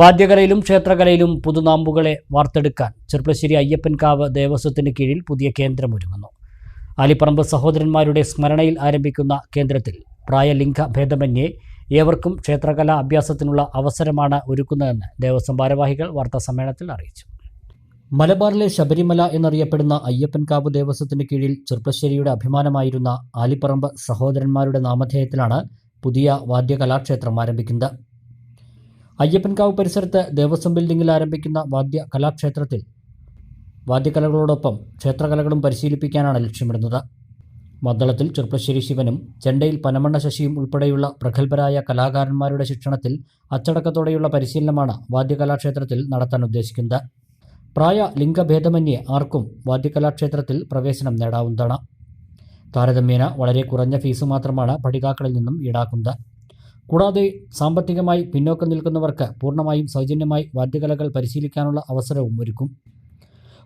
വാദ്യകലയിലും ക്ഷേത്രകലയിലും പുതുനാമ്പുകളെ വാർത്തെടുക്കാൻ ചെറുപ്പശ്ശേരി അയ്യപ്പൻകാവ് ദേവസ്വത്തിന് കീഴിൽ പുതിയ കേന്ദ്രമൊരുങ്ങുന്നു. ആലിപ്പറമ്പ് സഹോദരന്മാരുടെ സ്മരണയിൽ ആരംഭിക്കുന്ന കേന്ദ്രത്തിൽ പ്രായലിംഗ ഭേദമന്യേ ഏവർക്കും ക്ഷേത്രകലാ അഭ്യാസത്തിനുള്ള അവസരമാണ് ഒരുക്കുന്നതെന്ന് ദേവസ്വം ഭാരവാഹികൾ വാർത്താസമ്മേളനത്തിൽ അറിയിച്ചു. മലബാറിലെ ശബരിമല എന്നറിയപ്പെടുന്ന അയ്യപ്പൻകാവ് ദേവസ്വത്തിന് കീഴിൽ ചെറുപ്പശ്ശേരിയുടെ അഭിമാനമായിരുന്ന ആലിപ്പറമ്പ് സഹോദരന്മാരുടെ നാമധേയത്തിലാണ് പുതിയ വാദ്യകലാക്ഷേത്രം ആരംഭിക്കുന്നത്. അയ്യപ്പൻകാവ് പരിസരത്ത് ദേവസ്വം ബിൽഡിംഗിൽ ആരംഭിക്കുന്ന വാദ്യ കലാക്ഷേത്രത്തിൽ വാദ്യകലകളോടൊപ്പം ക്ഷേത്രകലകളും പരിശീലിപ്പിക്കാനാണ് ലക്ഷ്യമിടുന്നത്. മദ്ദളത്തിൽ ചെറുപ്പശ്ശേരി ശിവനും ചെണ്ടയിൽ പനമണ്ണ ശശിയും ഉൾപ്പെടെയുള്ള പ്രഗത്ഭരായ കലാകാരന്മാരുടെ ശിക്ഷണത്തിൽ അച്ചടക്കത്തോടെയുള്ള പരിശീലനമാണ് വാദ്യകലാക്ഷേത്രത്തിൽ നടത്താൻ ഉദ്ദേശിക്കുന്നത്. പ്രായ ലിംഗഭേദമന്യേ ആർക്കും വാദ്യകലാക്ഷേത്രത്തിൽ പ്രവേശനം നേടാവുന്നതാണ്. താരതമ്യേന വളരെ കുറഞ്ഞ ഫീസ് മാത്രമാണ് പഠിതാക്കളിൽ നിന്നും ഈടാക്കുന്നത്. കൂടാതെ സാമ്പത്തികമായി പിന്നോക്കം നിൽക്കുന്നവർക്ക് പൂർണമായും സൗജന്യമായി വാദ്യകലകൾ പരിശീലിക്കാനുള്ള അവസരവും ഒരുക്കും.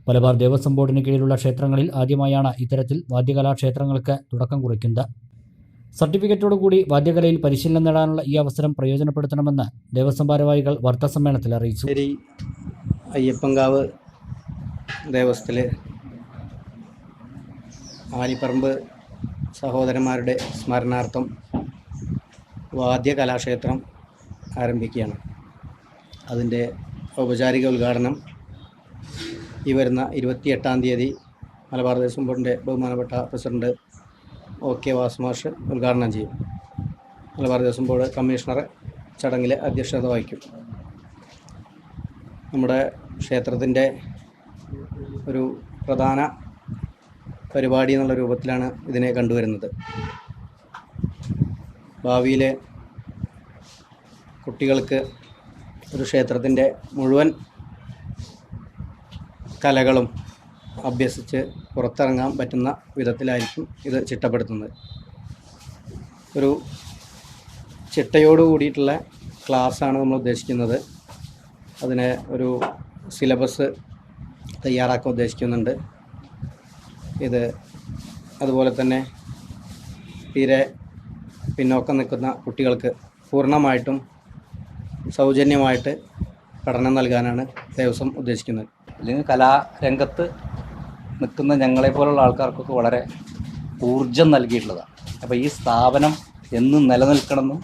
മലബാർ ദേവസ്വം ബോർഡിന് കീഴിലുള്ള ക്ഷേത്രങ്ങളിൽ ആദ്യമായാണ് ഇത്തരത്തിൽ വാദ്യകലാ ക്ഷേത്രങ്ങൾക്ക് തുടക്കം കുറിക്കുന്നത്. സർട്ടിഫിക്കറ്റോടുകൂടി വാദ്യകലയിൽ പരിശീലനം നേടാനുള്ള ഈ അവസരം പ്രയോജനപ്പെടുത്തണമെന്ന് ദേവസ്വം ഭാരവാഹികൾ വാർത്താസമ്മേളനത്തിൽ അറിയിച്ചു. അയ്യപ്പങ്കാവ് ദേവസ്വത്തിലെ ആലിപ്പറമ്പ് സഹോദരന്മാരുടെ സ്മരണാർത്ഥം വാദ്യ കലാക്ഷേത്രം ആരംഭിക്കുകയാണ്. അതിന്റെ ഔപചാരിക ഉദ്ഘാടനം ഈ വരുന്ന ഇരുപത്തിയെട്ടാം തീയതി മലബാർ ദേവസ്വം ബോർഡിന്റെ ബഹുമാനപ്പെട്ട പ്രസിഡന്റ് ഒ കെ വാസുമാഷ് ഉദ്ഘാടനം ചെയ്യും. മലബാർ ദേവസ്വം ബോർഡ് കമ്മീഷണർ ചടങ്ങിൽ അധ്യക്ഷത വഹിക്കും. നമ്മുടെ ക്ഷേത്രത്തിന്റെ ഒരു പ്രധാന പരിപാടി എന്നുള്ള രൂപത്തിലാണ് ഇതിനെ കണ്ടുവരുന്നത്. ഭാവിയിൽ കുട്ടികൾക്ക് ഒരു ക്ഷേത്രത്തിന്റെ മുഴുവൻ കലകളും അഭ്യസിച്ച് പുറത്തിറങ്ങാൻ പറ്റുന്ന വിധത്തിലായിരിക്കും ഇത് ചിട്ടപ്പെടുത്തുന്നത്. ഒരു ചിട്ടയോട് കൂടിയിട്ടുള്ള ക്ലാസ്സാണ് നമ്മൾ ഉദ്ദേശിക്കുന്നത്. അതിന് ഒരു സിലബസ് തയ്യാറാക്കാൻ ഉദ്ദേശിക്കുന്നുണ്ട്. ഇത് അതുപോലെ തന്നെ തീരെ പിന്നോക്കം നിൽക്കുന്ന കുട്ടികൾക്ക് പൂർണമായിട്ടും സൗജന്യമായിട്ട് പഠനം നൽകാനാണ് ദേവസ്വം ഉദ്ദേശിക്കുന്നത്. അല്ലെങ്കിൽ കലാരംഗത്ത് നിൽക്കുന്ന ഞങ്ങളെപ്പോലുള്ള ആൾക്കാർക്കൊക്കെ വളരെ ഊർജം നൽകിയിട്ടുള്ളതാണ്. അപ്പോൾ ഈ സ്ഥാപനം എന്നും നിലനിൽക്കണമെന്നും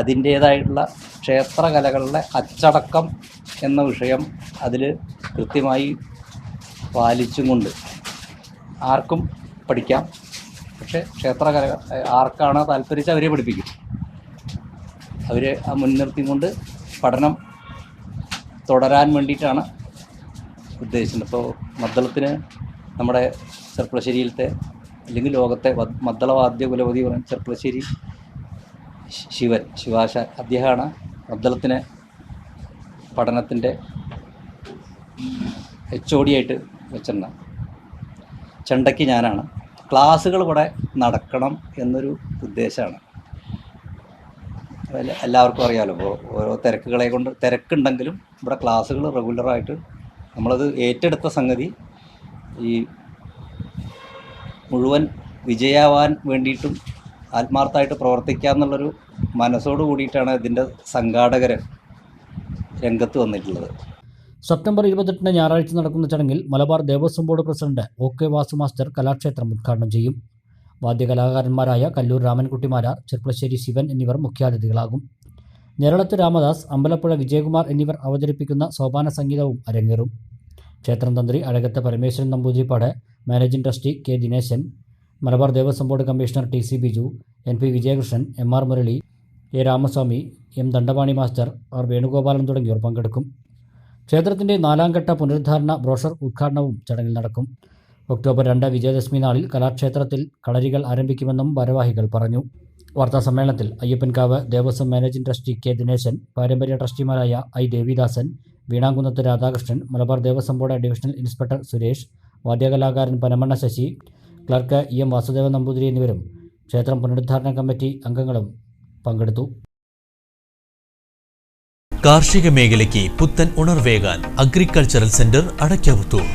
അതിന്റേതായിട്ടുള്ള ക്ഷേത്രകലകളുടെ അച്ചടക്കം എന്ന വിഷയം അതിൽ കൃത്യമായി പാലിച്ചും കൊണ്ട് ആർക്കും പഠിക്കാം. പക്ഷേ ക്ഷേത്രകല ആർക്കാണ് താല്പര്യം അവരെ പഠിപ്പിക്കും. അവരെ മുൻനിർത്തിക്കൊണ്ട് പഠനം തുടരാൻ വേണ്ടിയിട്ടാണ് ഉദ്ദേശിച്ചത്. അപ്പോൾ മദ്ദളത്തിന് നമ്മുടെ ചെർപ്പളശ്ശേരിയിലത്തെ അല്ലെങ്കിൽ ലോകത്തെ മദ്ദളവാദ്യ കുലപതി പറയുന്ന ചെർപ്പളശ്ശേരി ശിവൻ ശിവാശ അദ്ദേഹമാണ് മദ്ദളത്തിന് പഠനത്തിന്റെ എച്ച് ഒ ഡി ആയിട്ട് വെച്ചിരുന്ന ചെണ്ടയ്ക്ക് ഞാനാണ്. ക്ലാസ്സുകൾ ഇവിടെ നടക്കണം എന്നൊരു ഉദ്ദേശമാണ്. എല്ലാവർക്കും അറിയാമല്ലോ ഇപ്പോൾ ഓരോ തിരക്കുകളെ കൊണ്ട് തിരക്കുണ്ടെങ്കിലും ഇവിടെ ക്ലാസ്സുകൾ റെഗുലറായിട്ട് നമ്മളത് ഏറ്റെടുത്ത സംഗതി ഈ മുഴുവൻ വിജയാവാൻ വേണ്ടിയിട്ടും ആത്മാർത്ഥമായിട്ട് പ്രവർത്തിക്കുക എന്നുള്ളൊരു മനസ്സോട് കൂടിയിട്ടാണ് ഇതിന്റെ സംഘാടകർ രംഗത്ത് വന്നിട്ടുള്ളത്. സെപ്റ്റംബർ ഇരുപത്തെട്ടിന് ഞായറാഴ്ച നടക്കുന്ന ചടങ്ങിൽ Malabar Devaswom board president O K Vasu master Kalakshetram ഉദ്ഘാടനം ചെയ്യും. വാദ്യകലാകാരന്മാരായ കല്ലൂർ രാമൻകുട്ടിമാരാർ ചെർപ്പശ്ശേരി ശിവൻ എന്നിവർ മുഖ്യാതിഥികളാകും. ഞെരളത്ത് രാമദാസ് അമ്പലപ്പുഴ വിജയകുമാർ എന്നിവർ അവതരിപ്പിക്കുന്ന സോപാന സംഗീതവും അരങ്ങേറും. ക്ഷേത്രം തന്ത്രി Azhakath Parameswaran Namboothiripad managing trustee K Dineshan Malabar Devaswom board commissioner T C Biju N P Vijayakrishnan M R Murali A Ramaswami M Dandapani master R Venugopalan തുടങ്ങിയവർ പങ്കെടുക്കും. ക്ഷേത്രത്തിന്റെ നാലാം ഘട്ട പുനരുദ്ധാരണ ബ്രോഷർ ഉദ്ഘാടനവും ചടങ്ങിൽ നടക്കും. ഒക്ടോബർ രണ്ട് വിജയദശമി നാളിൽ കലാക്ഷേത്രത്തിൽ കളരികൾ ആരംഭിക്കുമെന്നും ഭാരവാഹികൾ പറഞ്ഞു. വാർത്താ സമ്മേളനത്തിൽ Ayyappankavu Devaswom managing trustee K Dineshan പാരമ്പര്യ ട്രസ്റ്റിമാരായ I Devidasan Veenankunnath Radhakrishnan Malabar Devaswom board divisional inspector Suresh വാദ്യകലാകാരൻ Panamanna Sasi clerk E M Vasudevan Namboothiri എന്നിവരും ക്ഷേത്രം പുനരുദ്ധാരണ കമ്മിറ്റി അംഗങ്ങളും പങ്കെടുത്തു. കാർഷിക മേഖലയ്ക്ക് പുത്തൻ ഉണർവേകാൻ അഗ്രികൾച്ചറൽ സെന്റർ അടയ്ക്കാവുത്തൂർ.